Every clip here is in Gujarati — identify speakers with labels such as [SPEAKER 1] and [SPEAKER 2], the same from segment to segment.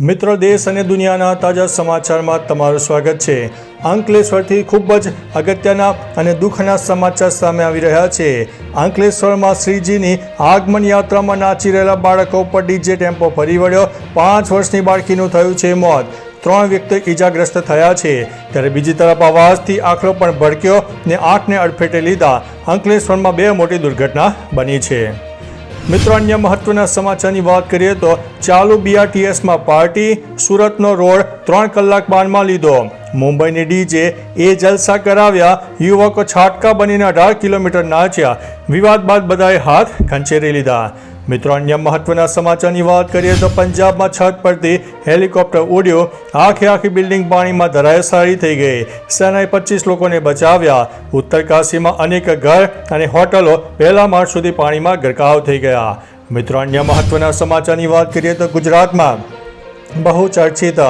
[SPEAKER 1] મિત્રો દેશ અને દુનિયાના તાજા સમાચારમાં તમારું સ્વાગત છે. અંકલેશ્વરથી ખૂબ જ અગત્યના અને દુઃખના સમાચાર સામે આવી રહ્યા છે. અંકલેશ્વરમાં શ્રીજીની આગમન યાત્રામાં નાચી રહેલા બાળકો પર ડીજે ટેમ્પો ફરી વળ્યો. પાંચ વર્ષની બાળકીનું થયું છે મોત. ત્રણ વ્યક્તિ ઈજાગ્રસ્ત થયા છે. ત્યારે બીજી તરફ અવાજથી આખલો પણ ભડક્યો ને આંખને અડફેટે લીધા. અંકલેશ્વરમાં બે મોટી દુર્ઘટના બની છે. મિત્રો, અન્ય મહત્વના સમાચારની વાત કરીએ તો ચાલુ બીઆરટીએસમાં પાર્ટી, સુરતનો રોડ ત્રણ કલાક બાનમાં લીધો. મુંબઈની ડીજે એ જલસા કરાવ્યા, યુવકો છાટકા બનીને અઢાર કિલોમીટર નાચ્યા. વિવાદ બાદ બધાએ હાથ ખંચેરી લીધા. મિત્રો, અન્ય મહત્વના સમાચારની વાત કરીએ તો પંજાબમાં છત પરથી હેલિકોપ્ટર ઉડ્યો. આખી આખી બિલ્ડિંગ પાણીમાં ધરાયસારી થઈ ગઈ. સેનાએ પચીસ લોકોને બચાવ્યા. ઉત્તરકાશીમાં અનેક ઘર અને હોટલો પહેલા માળ સુધી પાણીમાં ગરકાવ થઈ ગયા. મિત્રો, અન્ય મહત્વના સમાચારની વાત કરીએ તો ગુજરાતમાં બહુ ચર્ચિત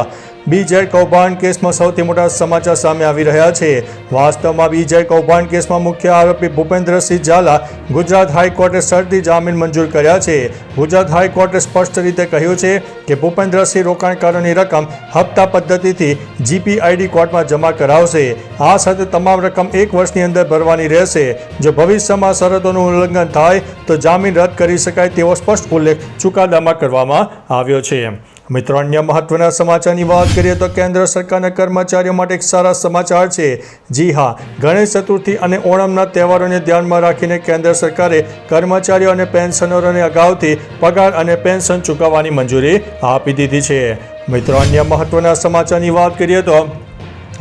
[SPEAKER 1] બીજય કૌભાંડ કેસમાં સૌથી મોટા સમાચાર સામે આવી રહ્યા છે. વાસ્તવમાં બીજય કૌભાંડ કેસમાં મુખ્ય આરોપી ભૂપેન્દ્રસિંહ ઝાલા ગુજરાત હાઈકોર્ટે શરતી જામીન મંજૂર કર્યા છે. ગુજરાત હાઈકોર્ટે સ્પષ્ટ રીતે કહ્યું છે કે ભૂપેન્દ્રસિંહ રોકાણકારોની રકમ હપ્તા પદ્ધતિથી જીપીઆઈડી કોર્ટમાં જમા કરાવશે. આ સાથે તમામ રકમ એક વર્ષની અંદર ભરવાની રહેશે. જો ભવિષ્યમાં શરતોનું ઉલ્લંઘન થાય તો જામીન રદ કરી શકાય તેવો સ્પષ્ટ ઉલ્લેખ ચુકાદામાં કરવામાં આવ્યો છે. મિત્રો, અન્ય મહત્વના સમાચારની વાત કરીએ તો કેન્દ્ર સરકારના કર્મચારીઓ માટે એક સારા સમાચાર છે. જી હા, ગણેશ ચતુર્થી અને ઓણમના તહેવારોને ધ્યાનમાં રાખીને કેન્દ્ર સરકારે કર્મચારીઓ અને પેન્શનરોને અગાઉથી પગાર અને પેન્શન ચૂકવવાની મંજૂરી આપી દીધી છે. મિત્રો, અન્ય મહત્વના સમાચારની વાત કરીએ તો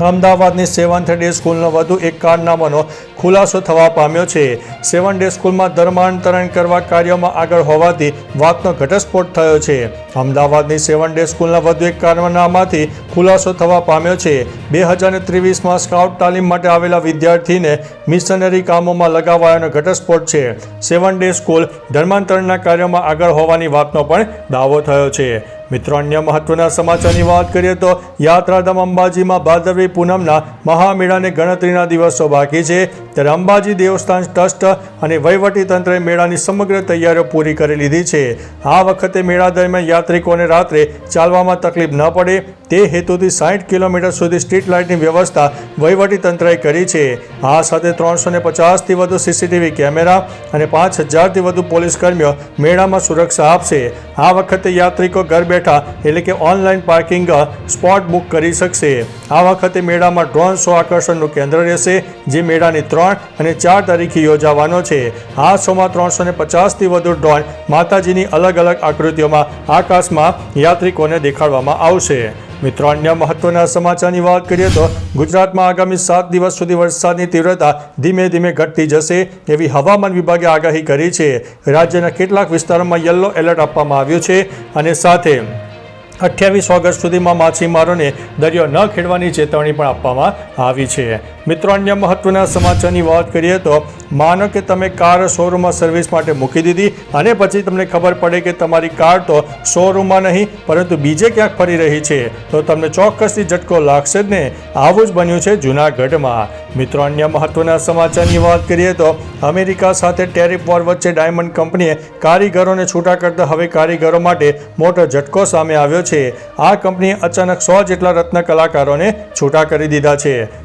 [SPEAKER 1] અમદાવાદની સેવન્થ ડે સ્કૂલનો વધુ એક કારનામાનો ખુલાસો થવા પામ્યો છે. સેવન ડે સ્કૂલમાં ધર્માંતરણ કરવા કાર્યમાં આગળ હોવાથી વાતનો ઘટસ્ફોટ થયો છે. અમદાવાદની સેવન ડે સ્કૂલના વધુ એક કારનામાથી ખુલાસો થવા પામ્યો છે. બે હજાર ત્રેવીસમાં સ્કાઉટ તાલીમ માટે આવેલા વિદ્યાર્થીને મિશનરી કામોમાં લગાવાયાનો ઘટસ્ફોટ છે. સેવન ડે સ્કૂલ ધર્માંતરણના કાર્યમાં આગળ હોવાની વાતનો પણ દાવો થયો છે. મિત્રો, અન્ય મહત્વના સમાચારની વાત કરીએ તો યાત્રાધામ અંબાજીમાં ભાદરવી પૂનમના મહામેળાને ગણતરીના દિવસો બાકી છે. ત્યારે અંબાજી દેવસ્થાન ટ્રસ્ટ અને વહીવટી તંત્રએ મેળાની સમગ્ર તૈયારીઓ પૂરી કરી લીધી છે. આ વખતે મેળા દરમિયાન યાત્રિકોને રાત્રે ચાલવામાં તકલીફ ન પડે, તે હેતુથી સાઠ કિલોમીટર સુધી સ્ટ્રીટ લાઇટની વ્યવસ્થા વહીવટી તંત્રએ કરી છે. આ સાથે ત્રણસો ને પચાસથી વધુ સીસીટીવી કેમેરા અને પાંચ હજારથી વધુ પોલીસ કર્મીઓ મેળામાં સુરક્ષા આપશે. આ વખતે યાત્રિકો ઘર બેઠા એટલે કે ઓનલાઈન પાર્કિંગ સ્પોટ બુક કરી શકશે. આ વખતે મેળામાં ડ્રોન શો આકર્ષણનું કેન્દ્ર રહેશે, જે મેળાની ત્રણ અને ચાર તારીખે યોજાવાનો છે. આ શોમાં ત્રણસો ને પચાસથી વધુ ડ્રોન માતાજીની અલગ અલગ આકૃતિઓમાં આકાશમાં યાત્રિકોને દેખાડવામાં આવશે. મિત્રો, અન્ય મહત્વના સમાચારની વાત કરીએ તો ગુજરાતમાં આગામી સાત દિવસ સુધી વરસાદની તીવ્રતા ધીમે ધીમે ઘટતી જશે એવી હવામાન વિભાગે આગાહી કરી છે. રાજ્યના કેટલાક વિસ્તારોમાં યલો એલર્ટ આપવામાં આવ્યું છે અને સાથે અઠ્યાવીસ ઓગસ્ટ સુધીમાં માછીમારોને દરિયો ન ખેડવાની ચેતવણી પણ આપવામાં આવી છે. મિત્રો, અન્ય મહત્વના સમાચારની વાત કરીએ તો માનો કે તમે કાર શોરૂમમાં સર્વિસ માટે મૂકી દીધી અને પછી તમને ખબર પડે કે તમારી કાર તો શોરૂમમાં નહીં, પરંતુ બીજે ક્યાંક ફરી રહી છે. તો તમને ચોક્કસથી ઝટકો લાગશે જ ને. આવું જ બન્યું છે જૂનાગઢમાં. મિત્રો, અન્ય મહત્વના સમાચારની વાત કરીએ તો અમેરિકા સાથે ટેરિફ વોર વચ્ચે ડાયમંડ કંપનીએ કારીગરોને છૂટા કરતા હવે કારીગરો માટે મોટો ઝટકો સામે આવ્યો છે. આ કંપનીએ અચાનક સો જેટલા રત્ન કલાકારોને છૂટા કરી દીધા છે.